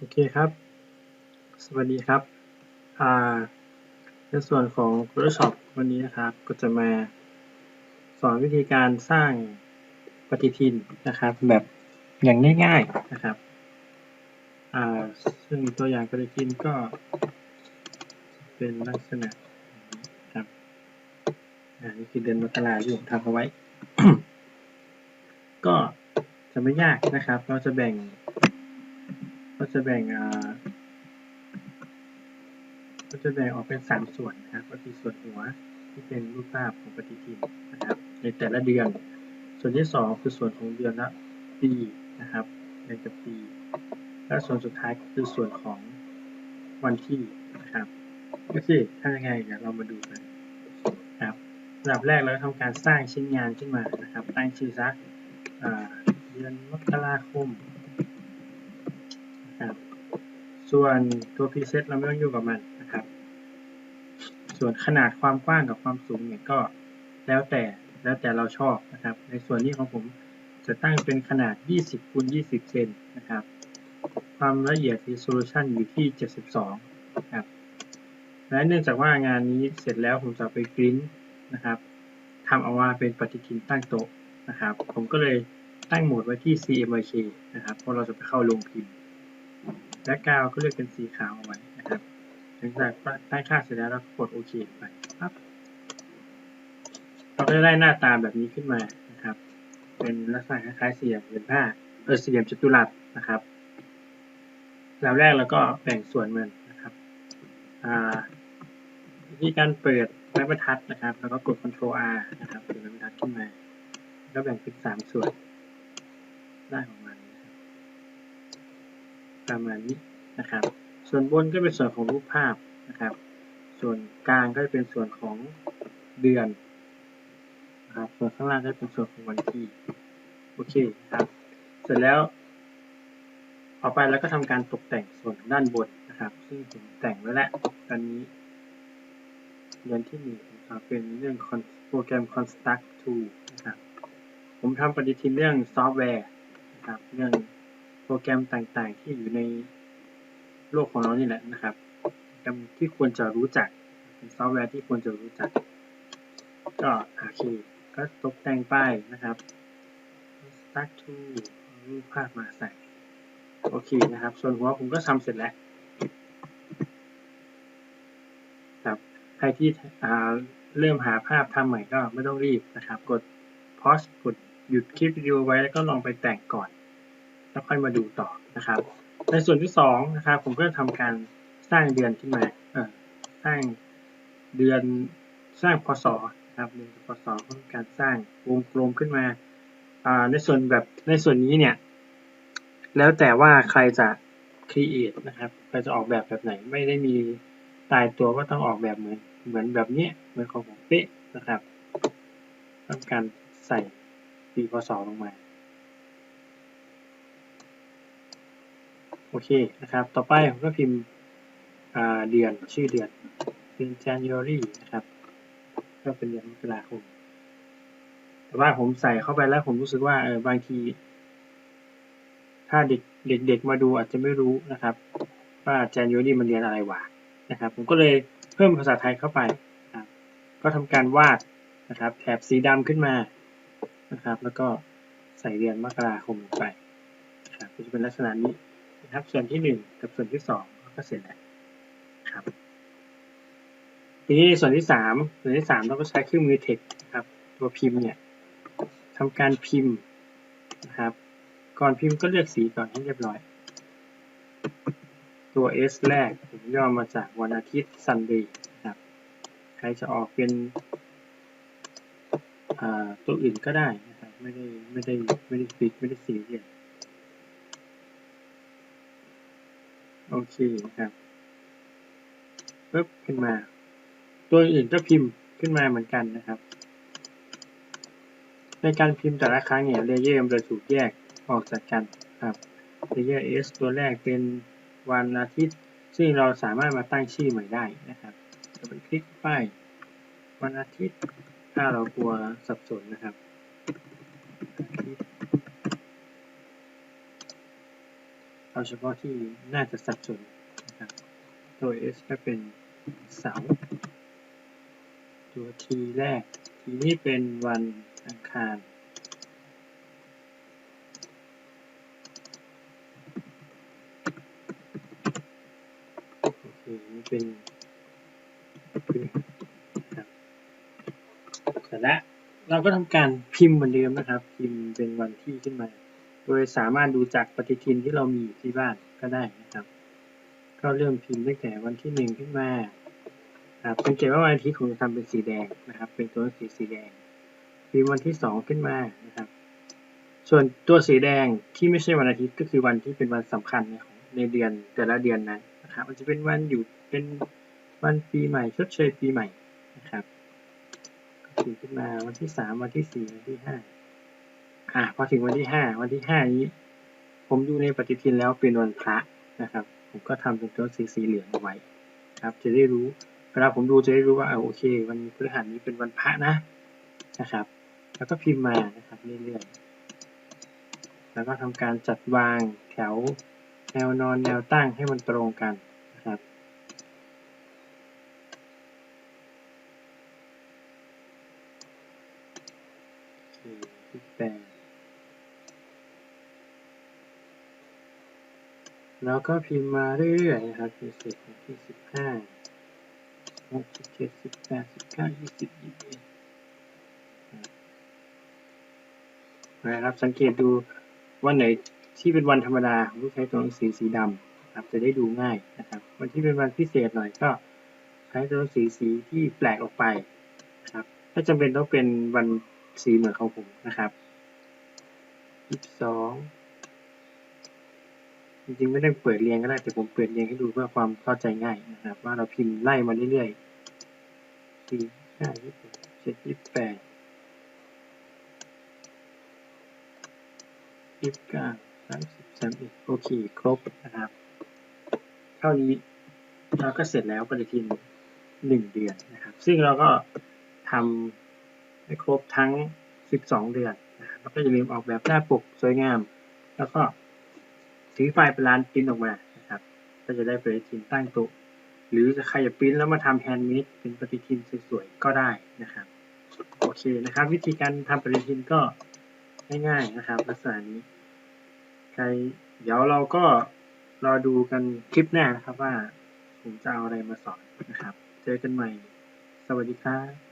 โอเคครับ สวัสดีครับอ่าในส่วนของ Photoshop วันนี้นะครับ ก็จะมาสอนวิธีการสร้างปฏิทินนะครับ แบบอย่างง่ายๆนะครับอ่าซึ่งตัวอย่างปฏิทินก็เป็นลักษณะนี้ครับอ่านี่คือเดือนมกราที่ผมทำเอาไว้ ก็จะไม่ยากนะครับ เราจะแบ่ง ก็จะแบ่งอ่าก็จะแบ่งออกเป็นสามส่วนนะครับ ก็คือส่วนหัวที่เป็นรูปภาพของปฏิทินนะครับ ในแต่ละเดือน ส่วนที่สองคือส่วนของเดือนละปีนะครับเดือนกับปี และส่วนสุดท้ายก็คือส่วนของวันที่นะครับก็คือทำยังไงเดี๋ยวเรามาดูกันครับอันดับแรกเราทำการสร้างชิ้นงานขึ้นมานะครับ ตั้งชื่อซะอ่าเดือนมกราคม ส่วนตัวพรีเซตเราไม่ต้องยุ่งกับมันนะครับ ส่วนขนาดความกว้างกับความสูงเนี่ยก็แล้วแต่แล้วแต่เราชอบนะครับ ในส่วนนี้ของผมจะตั้งเป็นขนาด 20คูณ20 เซนนะครับ ความละเอียด resolution อยู่ที่ 72นะครับ และเนื่องจากว่างานนี้เสร็จแล้วผมจะไปปริ้นนะครับทำเอาว่าเป็นปฏิทินตั้งโต๊ะนะครับ ผมก็เลยตั้งโหมดไว้ที่ CMYK นะครับ เพราะเราจะไปเข้าลงพิมพ์ และกาวก็เลือกเป็นสีขาวเอาไว้นะครับหลังจากตั้ค่าเสร็จแล้วเรากดโอเคไปครับเราก็จะได้หน้าตาแบบนี้ขึ้นมานะครับ เป็นลักษณะคล้ายๆสี่เหลี่ยมผืนผ้าเออสี่เหลี่ยมจัตุรัสนะครับแล้วแรกเราก็แบ่งส่วนมันนะครับอ่าวิธีการเปิดไม้บรรทัดนะครับ แล้วก็กด Ctrl R นะครับเปิดไม้บรรทัดขึ้นมา แล้วแบ่งเป็นสามส่วนได้ของมัน ประมาณนี้นะครับ ส่วนบนก็เป็นส่วนของรูปภาพนะครับ ส่วนกลางก็จะเป็นส่วนของเดือนนะครับส่วนข้างล่างก็เป็นส่วนของวันที่โอเคครับ เสร็จแล้วต่อไปเราก็ทำการตกแต่งส่วนด้านบนนะครับ ซึ่งผมแต่งไว้แล้วตอนนี้เดือนที่หนึ่งผมทำเป็นเรื่องโปรแกรม construct tool นะครับผมทำปฏิทินเรื่องซอฟต์แวร์นะครับเรื่อง แกรมต่างๆ ที่อยู่ในโลกของเรานี่แหละนะครับโปรแกรมที่ควรจะรู้จักเป็นซอฟต์แวร์ที่ควรจะรู้จัก ก็โอเคก็ตกแต่งป้ายนะครับ start to รูปภาพมาใส่ โอเคนะครับ ส่วนหัวผมก็ทำเสร็จแล้วครับใครที่เริ่มหาภาพทำใหม่ก็ไม่ต้องรีบนะครับ กด pause กดหยุดคลิปวิดีโอไว้แล้วก็ลองไปแต่งก่อน แล้วค่อยมาดูต่อนะครับ ในส่วนที่สองนะครับผมก็จะทำการสร้างเดือนขึ้นมาสร้างเดือนสร้างพศนะครับเดือนพศก็การสร้างวงกลมขึ้นมาในส่วนแบบในส่วนนี้เนี่ยแล้วแต่ว่าใครจะ create นะครับใครจะออกแบบแบบไหนไม่ได้มีตายตัวว่าต้องออกแบบเหมือนเหมือนแบบนี้เหมือนของผมเป๊ะนะครับต้องการใส่ปีพศลงมา อเคนะครับ ต่อไปผมก็พิมพ์เดือนชื่อเดือนเป็น January นะครับ ก็เป็นเดือนมกราคมแต่ว่าผมใส่เข้าไปแล้วผมรู้สึกว่าเออบางที ถ้าเด็กเด็กๆมาดูอาจจะไม่รู้นะครับ ว่า January มันเดือนอะไรวะนะครับ ผมก็เลยเพิ่มภาษาไทยเข้าไปนะก็ทำการวาดนะครับ แถบสีดำขึ้นมานะครับ แล้วก็ใส่เดือนมกราคมลงไปนะครับก็จะเป็นลักษณะนี้ นะครับ ส่วนที่หนึ่งกับส่วนที่สองก็เสร็จแล้วครับ ทีนี้ส่วนที่สามส่วนที่สามเราก็ใช้เครื่องมือ text นะครับ ตัวพิมพ์เนี่ยทำการพิมพ์นะครับ ก่อนพิมพ์ก็เลือกสีก่อนให้เรียบร้อย ตัว S แรกผมย่อมาจากวันอาทิตย์ Sunday นะครับ ใครจะออกเป็นตัวอื่นก็ได้นะครับ ไม่ได้ไม่ได้ไม่ได้ฟิกไม่ได้สีเรียโอ เคนะครับปึ๊บขึ้นมา ตัวอื่นก็พิมพ์ขึ้นมาเหมือนกันนะครับ ในการพิมพ์แต่ละครั้งเนี่ยเลเยอร์มันจะถูกแยกออกจากกันครับเลเยอร์ S ตัวแรกเป็นวันอาทิตย์ ซึ่งเราสามารถมาตั้งชื่อใหม่ได้นะครับจะไปคลิกป้ายวันอาทิตย์ ถ้าเรากลัวสับสนนะครับ เอาเฉพาะที่น่าจะสับสนนะครับตัว S ก็เป็นเสาร์ตัว T แรกทีนี้เป็นวันอังคาร โอเค นี่เป็นพฤหัสนะครับเสร็จแล้วเราก็ทำการพิมพ์เหมือนเดิมนะครับ พิมพ์เป็นวันที่ขึ้นมา โดยสามารถดูจากปฏิทินที่เรามีอยู่ที่บ้านก็ได้นะครับ ก็เริ่มพิมพ์ตั้งแต่วันที่หนึ่งขึ้นมาครับสังเกตว่าวันอาทิตย์ผมจะทำเป็นสีแดงนะครับ เป็นตัวหนังสือสีแดงพิมพ์วันที่สองขึ้นมานะครับ ส่วนตัวสีแดงที่ไม่ใช่วันอาทิตย์ก็คือวันที่เป็นวันสำคัญในของในเดือนแต่ละเดือนนั้นนะครับมันจะเป็นวันหยุดเป็นวันปีใหม่ชดเชยปีใหม่นะครับก็พิมพ์ขึ้นมาวันที่สามวันที่สี่วันที่ห้า อะพอถึงวันที่ห้าวันที่ห้านี้ ผมดูในปฏิทินแล้วเป็นวันพระนะครับ ผมก็ทำเป็นตัวสีสีเหลืองเอาไว้ครับ จะได้รู้เวลาผมดูจะได้รู้ว่าอ่าโอเค วันพฤหัสนี้เป็นวันพระนะนะครับ แล้วก็พิมพ์มานะครับเรื่อยๆแล้วก็ทำการจัดวางแถวแนวนอนแนวตั้งให้มันตรงกันนะครับโอเคที่แปด แล้วก็พิมพ์มาเรื่อยๆนะครับจนเสร็จที่สิบห้าหกสิบเจ็ดสิบแปดสิบเก้ายี่สิบยี่สิบเอ็ดนะครับสังเกตดูวันไหนที่เป็นวันธรรมดาผมก็ใช้ตัวหนังสือสีดำครับ จะได้ดูง่ายนะครับ วันที่เป็นวันพิเศษหน่อยก็ใช้ตัวหนังสือสีที่แปลกออกไปนะครับ ถ้าจำเป็นต้องเป็นวันสีเหมือนของผมนะครับยี่สิบสอง จริงๆไม่ได้เปิดเรียงก็ได้แต่ผมเปิดเรียงให้ดูเพื่อความเข้าใจง่ายนะครับ ว่าเราพิมพ์ไล่มาเรื่อยๆสี่ห้ายี่สิบหกเจ็ดยี่สิบแปดยี่สิบเก้าสามสิบสามสิบโอเคครบนะครับเท่านี้เราก็เสร็จแล้วปฏิทินหนึ่งเดือนนะครับ ซึ่งเราก็ทำให้ครบทั้งสิบสองเดือนนะครับแล้วก็อย่าลืมออกแบบหน้าปกสวยงาม แล้วก็ ถือไฟล์เป็นร้านปริ้นออกมานะครับ ก็จะได้ปฏิทินตั้งโต๊ะหรือจะใครจะปริ้นแล้วมาทำแฮนด์เมดเป็นปฏิทินสวยๆก็ได้นะครับโอเคนะครับ วิธีการทำปฏิทินก็ง่ายๆนะครับลักษณะนี้ใครเดี๋ยวเราก็รอดูกันคลิปหน้านะครับว่า ผมจะเอาอะไรมาสอนนะครับ เจอกันใหม่ สวัสดีครับ